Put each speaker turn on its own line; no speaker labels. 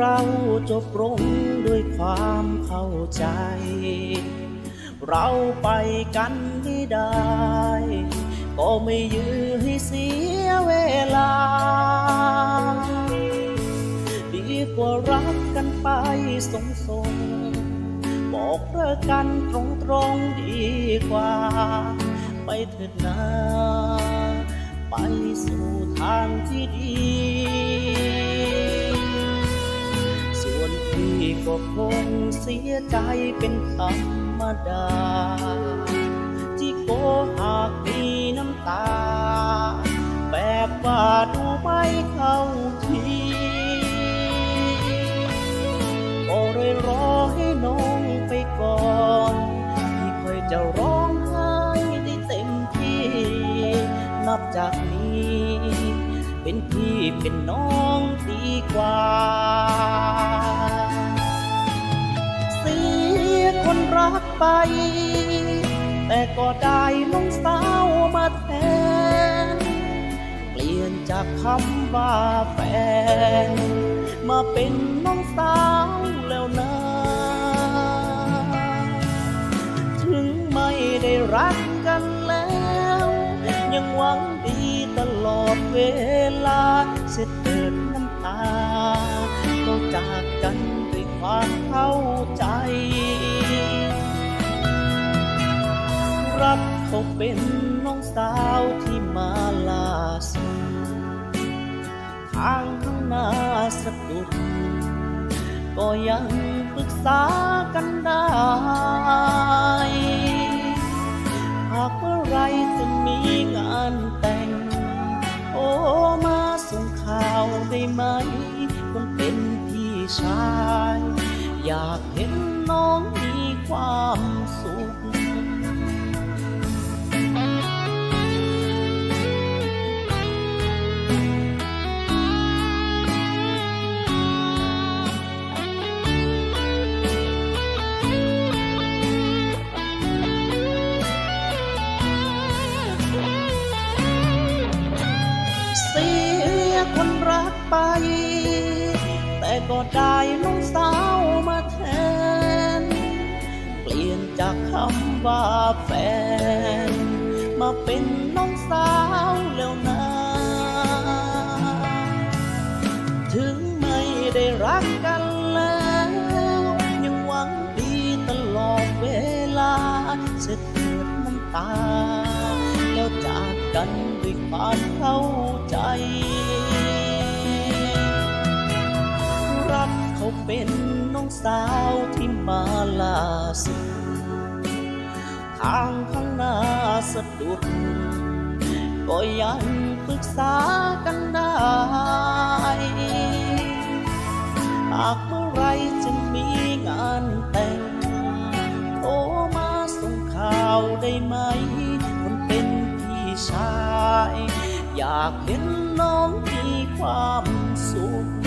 เราจบลงด้วยความเข้าใจ เราไปกันไม่ได้ ก็ไม่ยื้อให้เสียเวลา ดีกว่ารักกันไปสงสงๆบอกเลิกกันตรงตรงๆดีกว่า ไปเถิดนา ไปสู่ทางที่ดี ก็คงเสียใจเป็นธรรมดา ที่โกหากมีน้ำตา แบบว่าดูไม่เข้าทีก็เลยรอให้น้องไปก่อนพี่ค่อยจะร้องไห้ได้เต็มที่ นับจากนี้ เป็นพี่เป็นน้องดีกว่า ไป แต่ก็ได้น้องสาวมาแทน เปลี่ยนจากคำว่าแฟน มาเป็นน้องสาวแล้วนะถึงไม่ได้รักกันแล้ว ยังหวังดีตลอดเวลาเสียเติดน้ำตา เป็นน้องสาวที่มาลาสทางข้างหน้าสะดุดก็ยังปรึกษากันได้ หากเมื่อไรจะมีงานแต่ง โอ้มาส่งข่าวได้ไหม คนเป็นพี่ชาย อยากเห็นน้องมีความสุข เสียคนรักไป แต่ก็ได้น้องสาวมาแทน เปลี่ยนจากคำว่าแฟน มาเป็นน้องสาวแล้วนะ ถึงไม่ได้รักกันแล้ว ยังหวังดีตลอดเวลาจเกิดน้ำตาแล้วจา กันด้วยความเข้าใจ รับเขาเป็นน้องสาวที่มาลาสุดทางข้างหน้าสะดุด ก็ยังปรึกษากันได้หากเมื่อไรจะมีงานแต่งโทรมาส่งข่าวได้ไหม ชาย อยากเห็นน้องมีความสุข